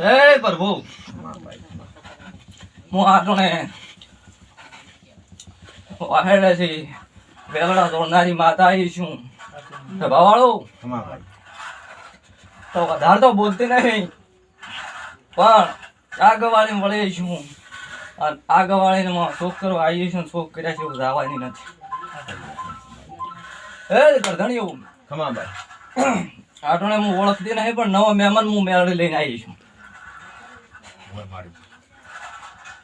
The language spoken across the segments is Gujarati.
હે પ્રભુ. હું આટોને વાહેડેથી છે વેલડા દોડનારી માતા આવી છું ભાવાળો તો વધારે તો બોલતી નહીં. પણ આગવાળી વળી છું. અને આગવાળીને માં શોખ કરવા આવી છું શોખ કર્યા છે એવું જવાની નથી. એ કરધણીઓ ખમાભાઈ આટોને હું ઓળખતી નહીં પણ નવો મહેમાન હું મેળવી લઈને આવી છું ઓય મારી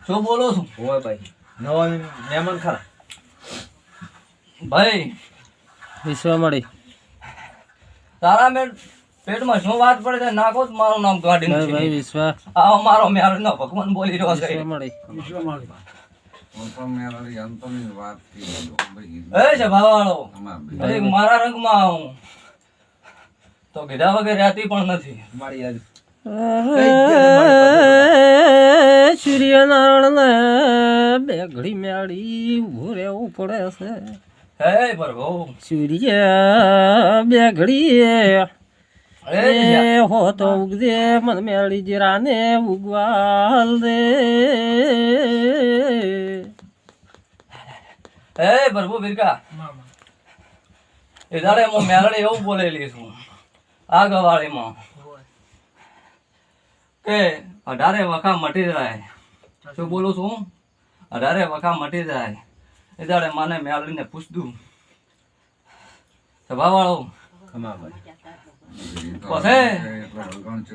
શું બોલો છું? હોય ભાઈ. નવો મહેમાન ખરા. ભાઈ વિશ્વ મળી તારા મેં પેટમાં શું વાત પડે છે? નાખો જ મારું નામ કાઢી ભાઈ ભાઈ વિશ્વા. આવો મારો મેળ નો ભગવાન બોલી રહ્યો છે. વિશ્વા મળી વિશ્વા મળી મારા રંગમાં આવું. તો કીધા વગર રહેતી પણ નથી. મારી સૂર્યનારાયણ બે ઘડી મેળી ઊભું રહેવું પડે છે. હે પ્રભુ. સૂર્ય બે ઘડી એ હો તો ઉગજે મન મેળી જીરાને ઉગવાલ દે. હે પ્રભુ બિરકા એ દાડે હું મેલડી એવું બોલેલી છું. આ ગવાળીમાં કે અઢારે વખા મટી જાય. શું બોલું છું? અઢારે વખા મટી જાય. એ દાડે મને મેળવીને પૂછતું સભાવાળો પછી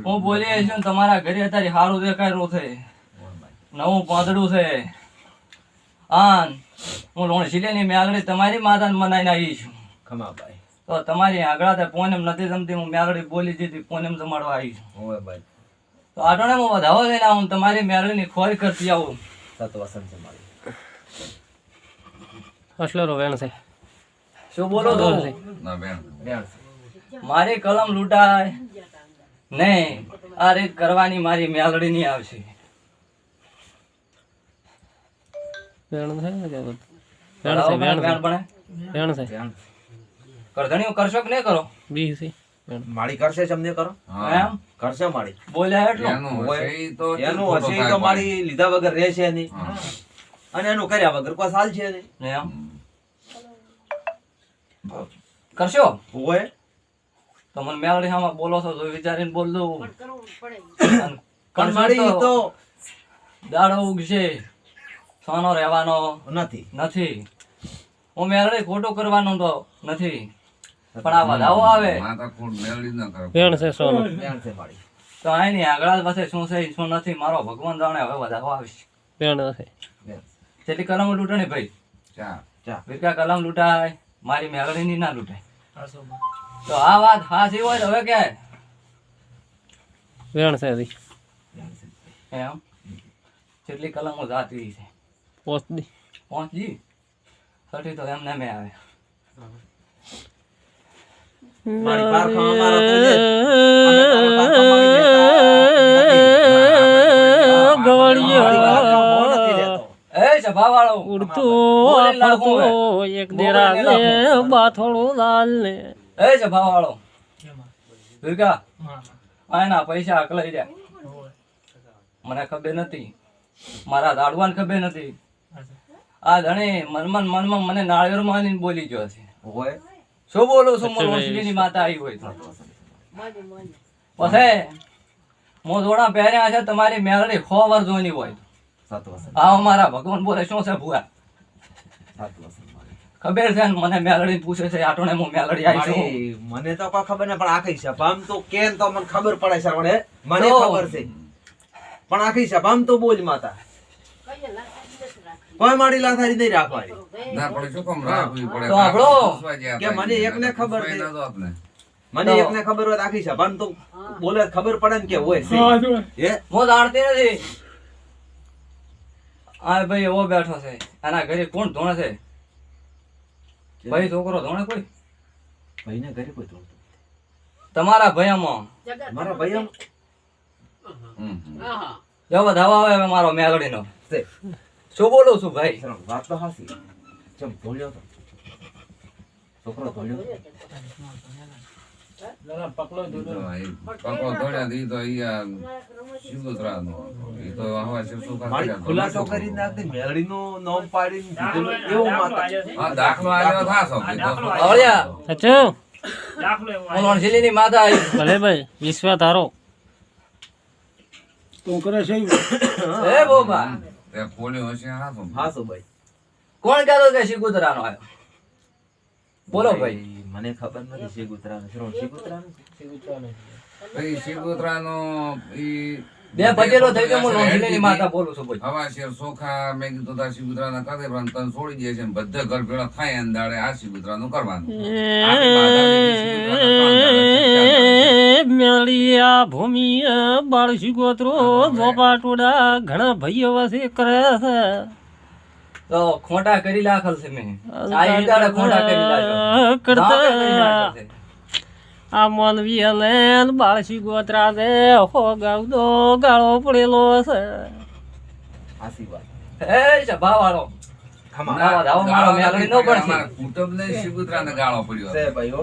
હું બોલી છું તમારા ઘરે અત્યારે સારું દેખાયેલું છે. નવું પાંદડું છે. આન હું લોણશીલેની મેળડી તમારી માતાને મનાઈને આવી છું. ખમાભાઈ. તો તમારી આગળ પોનેમ નથી જમતી હું મેળડી બોલી દીધી પોનેમ જમાડવા આવી છું. ભાઈ. તો આટોડામાં વધાવો લઈને આવું તમારી મેલડીની ખોર કરતી આવું. સાતો વસંત છે મારી. અસલો વેણ છે. શું બોલો તો? બેન મારી કલમ લૂંટાય. નહીં આ રીત કરવાની મારી મેલડી નહીં આવશે. વેણ છે કે બધું? વેણ છે વધાવો વેણ મને છે. વેણ બને. વેણ છે. કરધણીઓ કરશો કે નહીં કરો? બી. માળી કરશે તમને કરો. એમ? કરશે માળી. બોલ્યા એટલું એનું હશે તો માળી લીધા વગર રહેશે નહીં. અને એનું કર્યા વગર કોઈ સાલ છે નહીં. એમ? કરશો? હોય. તો મને મેળડી હામાં બોલો છો તો વિચારીને બોલ દઉં. માળી તો તો દાડો ઉગશે. સોનો રહેવાનો નથી. નથી. હું મેળડી ખોટો કરવાનો તો નથી. પણ આ વધાવો આવે વેણ છે સોનું. બેન છે મારી. તો આની આગળ પાસે શું છે શું નથી મારો ભગવાન જાણે હવે વધાવો આવશે વેણ છે જેટલી કલમ લૂંટણી ભાઈ? ચા વિકા કલમ લૂંટાય? મારી મેલડીની ના લૂંટાય. તો આ વાત હાચી હોય તો હવે કે વેણ છે હજી. એમ? જેટલી કલમો જાતી છે. પોસ્ટ દી. પહોંચી છઠ્ઠી તો એમને મેં આવે મારી તો લે. અમે તારા મોં પૈસા અકલાઈ જાય મને ખબર નથી. મારા દાડવાને ખબર નથી. આ ધણી મનમાં મનમાં મને નાળિયેર માની બોલી ગયો છે. ઓય શું બોલું છું મને મુશ્કેલીની માતા આવી હોય તો. પછી હું થોડા પહેર્યા છે તમારી મેલડી ખો વર્ષ જોઈની હોય સાત વસંત આ અમારા ભગવાન બોલે શું છે ભૂવા. ખબર છે ને મને મેલડી પૂછે છે આટોને હું મેલડી આવી છું. મને તો કોઈ ખબર ને પણ આખી સભામ તો કેમ તો મને ખબર પડે છે મને. ખબર છે. પણ આખી સભામ તો બોલ માતા. કોઈ મારી લાથારી નહીં રાખવાની. તો આપણો કે મને એકને ખબર છે. મને એકને ખબર હોય આખી આખી સભામ તો બોલે ખબર પડે ને કે હોય છે. હે હું? જાણતી નથી. આ ભાઈ એવો બેઠો છે. એના ઘરે કોણ ધોણે છે? ભાઈ છોકરો ધોણે કોઈ? ભાઈને ઘરે કોઈ તોડતું તમારા ભયામાં. મારા ભાઈ હા જવા ધાવા આવે મારો મેલડીનો છે શું બોલો છું ભાઈ વાત તો હાસી ચમ ધોળ્યો તો છોકરો પકડો દી તો તો તો ખુલાસો કરી નાખતી મેળડીનું નામ પાડીને એવું માતા હા, દાખલો આવ્યો થાશો માતા આવી ભલે ભાઈ વિશ્વ તારો એ બોબા તે પોલીઓ હશે હાથો. હા શું ભાઈ. કોણ કહેતો કે શીકુતરાનો આવ્યો બોલો ભાઈ મને ખબર નથી શીકુતરાનો પછી શિવગોત્રાનો ઈ બે ભજેલો થઈ ગયો હું વણઝીલીની માતા બોલું છું ભાઈ. હવા શેર સોખા મેં કીધું તા શિવગોત્રાના કરે પણ તને છોડી દે છે બધા ઘર ભેળા થાય અંદાડે દાડે આ શિવગોત્રાનું કરવાનું. મેળિયા ભૂમિ બાળ શિગોત્રો જોપા ટોડા ઘણા ભાઈઓ વસે કરે છે. તો ખોટા કરી લાખલ છે મેં આ ખોટા કરી કરતા. આ માનવી અને બાળ શિગોત્રા ને હો ગાવદો ગાળો પડેલો છે. આશીર્વાદ એ સભાવાળો ખમા કુટુંબ ને મેલડી નો ગાળો પડ્યો. છે ભાઈઓ.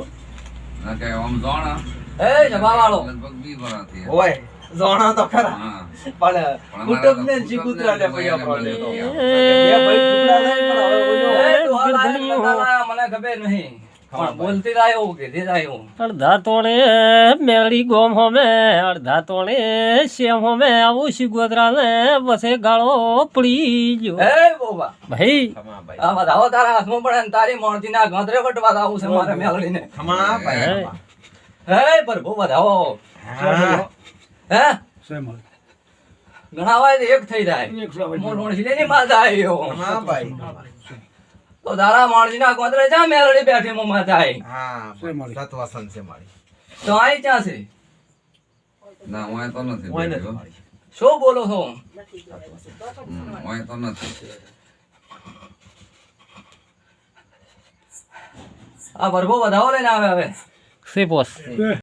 આમ જોણા. એ સભાવાળો લગભગ વી વર્ષ થયા. જોણા તો ખરા. હા. પણ કુટુંબને જ શેગુતરાને પડ્યા પડે તો. બે ભાઈ ટુકડા થાય પણ હવે ઓલો એ તું હાલ આયો ગરદનીઓ. નતા લાયો, મને ખબર નહીં. પણ બોલતી રહ્યો કીધી રહ્યો અડધા તોણે મેળી ગોમ હોમે અડધા તોણે શ્યામ હોમે આવું શિગોત્રા ને વસે ગાળો પડી ગયો એ બોબા. ભાઈ ભાઈ. આ વધાવો તારા હાથમાં પડે ને તારી મોણથી ના ગંધરે વટવા આવું છે મારે ખમા ભાઈ હે. પ્રભુ વધાવો હે ઘણા હોય તો એક થઈ જાય. મોણસી ની ભાઈ. તો ગોંદરે જા મેલડી બેઠી મો માતા આવી હા સત્વસન છે મારી. તો આઈ ક્યાં છે? ના તો નથી શું બોલો છો? તો નથી. આ ભરભો વધાવો લઈને આવે હવે. Sem voz. É.